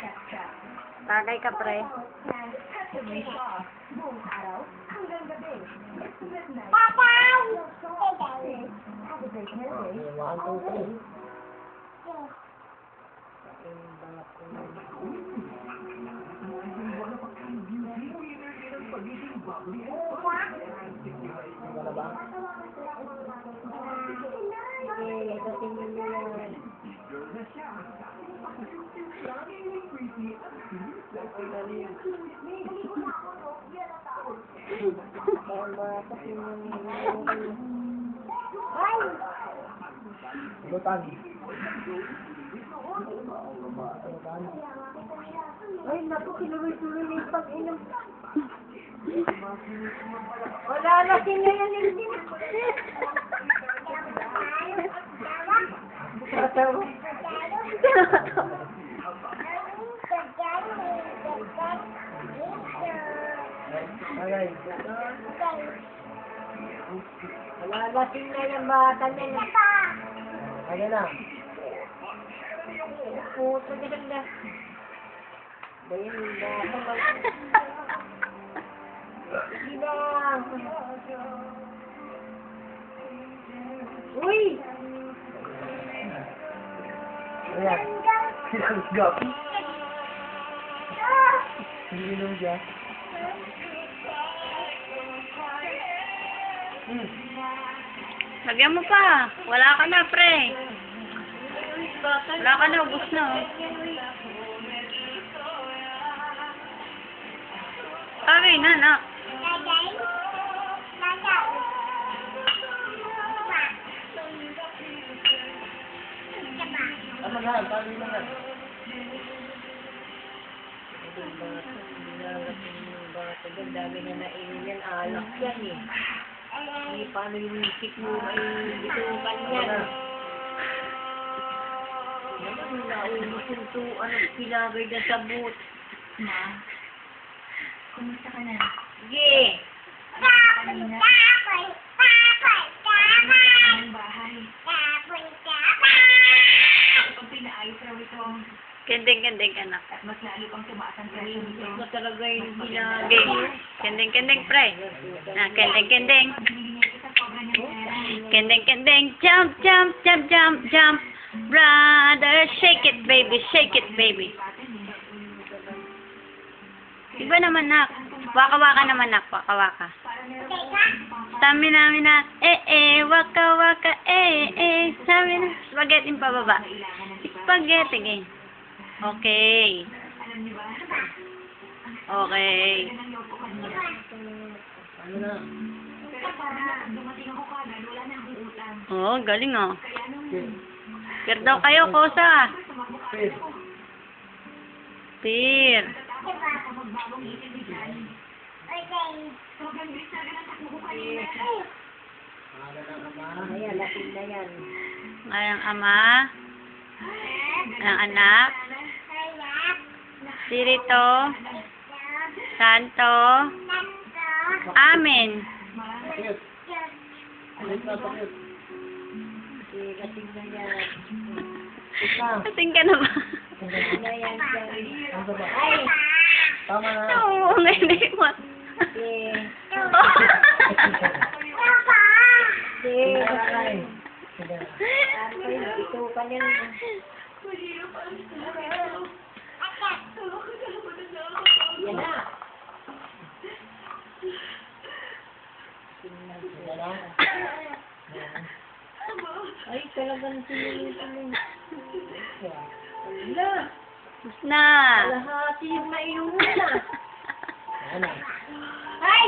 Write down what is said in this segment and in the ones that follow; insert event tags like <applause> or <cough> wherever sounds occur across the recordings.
Tagay ka, pre. One, two, three. Na ba? Okay, ikatin mo yan. Lutan. Lutan. Ay, naku, kinuloy-tuloy na yung pag-inom. Wala na yan, hindi na. Tatawa. Okay. Wala na sino yung bata niya. Okay na. Puto na. Bayan bata. Na. Uy! Ayan. <laughs> Sinanggap. Hininom siya. Hmm. Lagyan mo pa. Wala ka na, pre. Wala ka na, ubus na. oh. Sabi na, na. Ano na? Paano na nga? Ang dami na nainom yan, alak yan eh. Hindi paano yung isip mo ay bitukan yan. Naman, naubos yung tuan at pinagay na sabot. Ma, kumusta ka na? Sige! Kanina? Ang bahay. Pag pinaayos raw ito, kending, anak. mas lalo pang tumaas ang presyo nito. Ito talaga yung pinagay. Okay. Kending, kending, pre. Ah, kending, kending. Binigyan kita sobra ng pera. Kending, kending. Jump, jump, jump, jump, jump. Brother, shake it, baby. Shake it, baby. Iba naman, nak. Waka-waka naman, nak. Waka-waka. Sabi namin na, eh, eh, waka, waka, eh, eh. Sabi na, spaghetti pa baba. Spaghetti, game. Okay. Okay. Oh, galing oh. Pero daw kayo, kosa. Pir. ang ama. Ayan, ama, ng anak, Spirito, Santo, Amen. Kasing ka na ba? Ay! Tama na. Oo, ngayon mo. Sige. Sige. Sige na, ay. Sige na. Ay, bitukan yan. Yan na. Sige na. Ay, Wala. Tapos na. Lahati yung nainuman na. Na. Ay!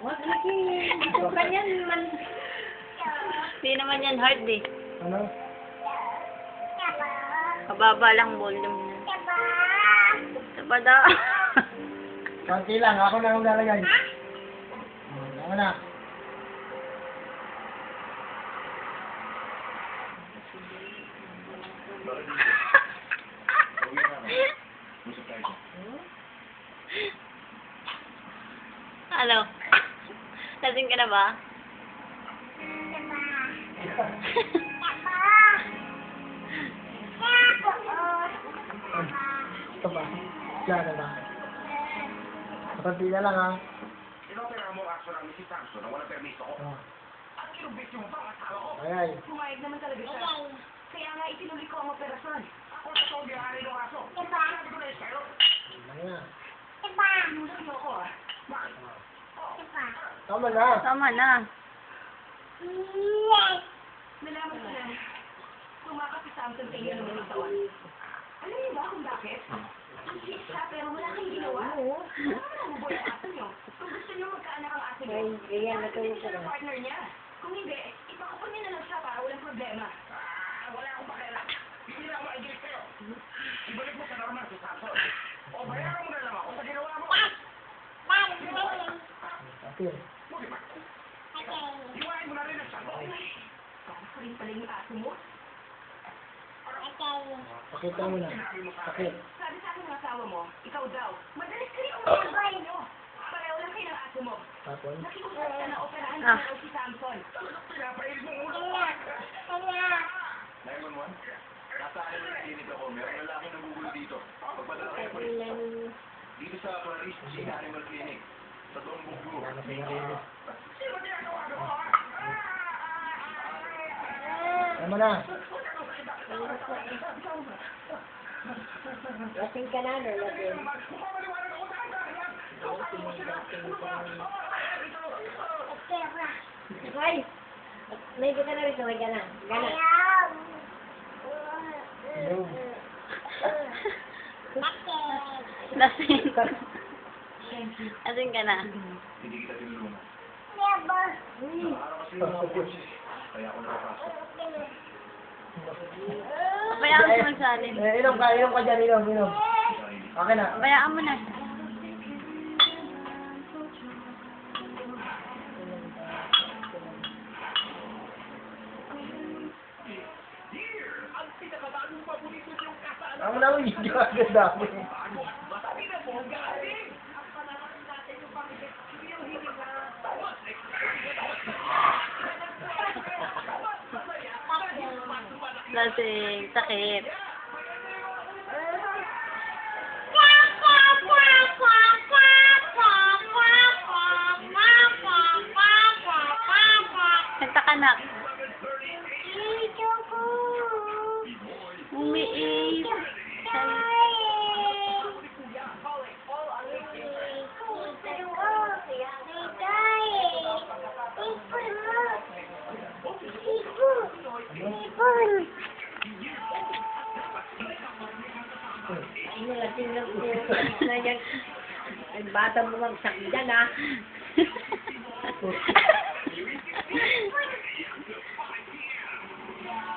Wag lagi. Bitukan yan. Man. Hindi naman yan hard eh. Ano? Kababa lang volume na. Diba daw? Konti lang. Ako na ang lalagay. Ano na? <laughs> Hello. Lasing ka na ba? Ito ba? Diyan na lang. Kapag na lang ha. Inopera mo aso ng si Samson na walang permiso ko. At kinubit yung pang asawa ko. Ay, ay. Pumayag naman talaga siya. Kaya nga itinuloy ko ang operasyon. Ako na ito ang biyahari ng aso. Sabi ko na yung sa'yo. Ano na? Nusok mo ako ah. Bakit? Tama na. Tama na. Nalaman ko na. Tumakas si Samson sa inyo ng mga taon. Alam niyo ba kung bakit? Hindi siya, pero wala kang ginawa. Wala mo boy ang aso niyo. Kung gusto niyo magkaanak ang aso niyo, dapat siya ng partner niya. Kung hindi, ipakupon niyo na lang siya para walang problema. Ah, wala akong pakialam. Hindi na ako maigil sa'yo. Ibalik mo sa normal si Samson. O bayaran mo na lang ako sa ginawa mo. Okay. Buti ba? Iwain mo na rin ang sago. Para ko rin pala yung aso mo. Pakita mo na. Mo. Pakit. Sabi sa akin ng asawa mo, ikaw daw, madalas ka rin umayon bahay niyo. Pareho lang kayo ng aso mo. Tapos. Nakikusap ka na operahan Ah. ko si Samson. Pinapailig mo ulo. 911? Nasa akin na clinic ako. Meron lalaki nagugulo dito. Pagpadala kayo pa Dito sa Clarice G Animal Clinic. Sa Don Buglo. Ano na. Lasing ka na, no? Lasing. Hoy! May ka na rito, may gana. Gana. Hello. Lasing. <laughs> Lasing ka na. Hindi kita tinulungan. Boses. Kaya ako nakapasok. Pabayaan mo magsalin. Eh, inom ka, inom ka dyan, inom, inom. Okay na. Pabayaan mo na. Ang na, video agad dami. Lasing. Sakit. Kanta ka na. Umiis. Ano, lasing lang po. Na yan. Ay, bata mo magsak dyan, ha?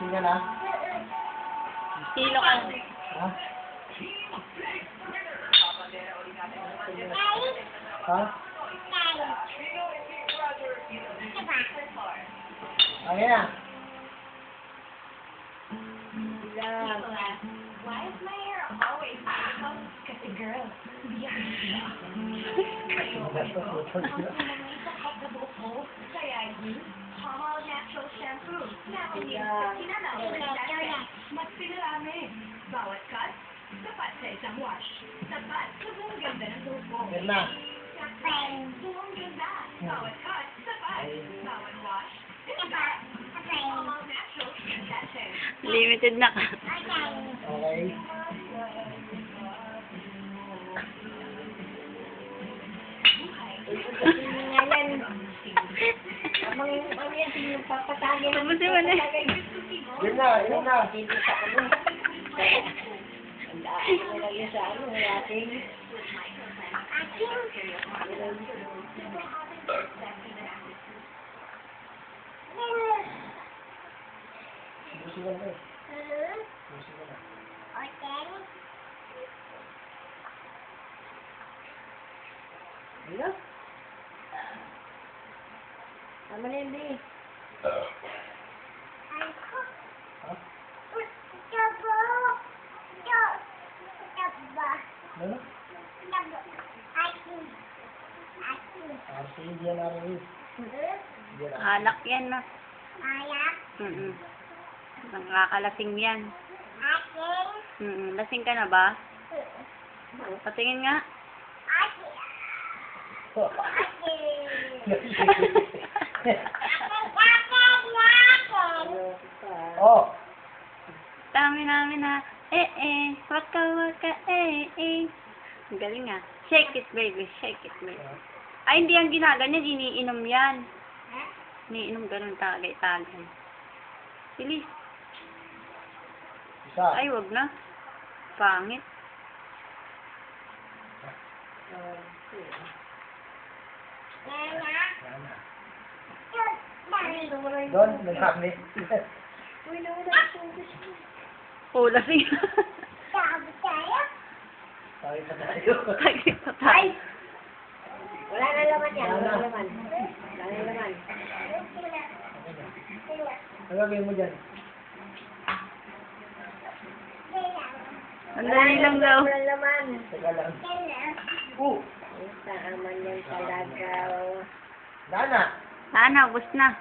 Sige na. Kilo ka. Ha? Ha? Okay na. Nakalimutan, sinanaw, mas pinarami. Bawat cut, sapat sa isang wash. Sapat sa buong ganda ng buhok mo. Yan na. Buong ganda. Bawat cut, sapat. Bawat wash, sapat. Palmolive Natural, that's it. Limited na ka. Okay. Amang, ano yan, yung papatagin ng Tapusin mo na. Yan na, inom na. Hindi sa ano. Ang daan mo lang yun sa ano, ating. Susugan ka eh. Susugan na. Ano? Tama na yun. Ha? Ano? RC, diyan na rin. Diyan na. Anak yan na. Mm Nakakalasing yan. Mm Lasing ka na ba? Patingin nga. <laughs> <laughs> <laughs> oh, Dami namin na, eh eh, waka waka, eh eh. Ang galing ah. Shake it, baby. Shake it, baby. Ay, hindi yan ginaganyan. Iniinom yan. Iniinom ganun tagay-tagay. Bilis. isa. Ay, wag na. Pangit. Doon, nagkakli. <laughs> Oh, lasing. Sorry sa tayo. Tagit pa tayo. Wala na laman yan. Wala na laman. Wala na laman. Ano gagawin mo dyan? Ang dali lang daw. Wala laman. Teka lang. Uh, Taaman yan talaga. Dana. Sana, ubos na.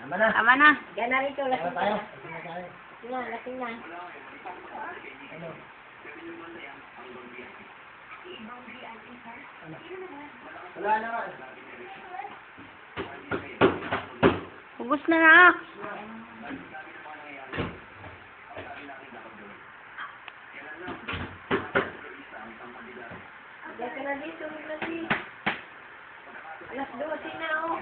Tama na. Tama na. Yan na rito, lasing tayo. Lasing na, lasing na. Ano? Wala na nga. Ubus na na. Dito na dito, Alas 12 na, oh.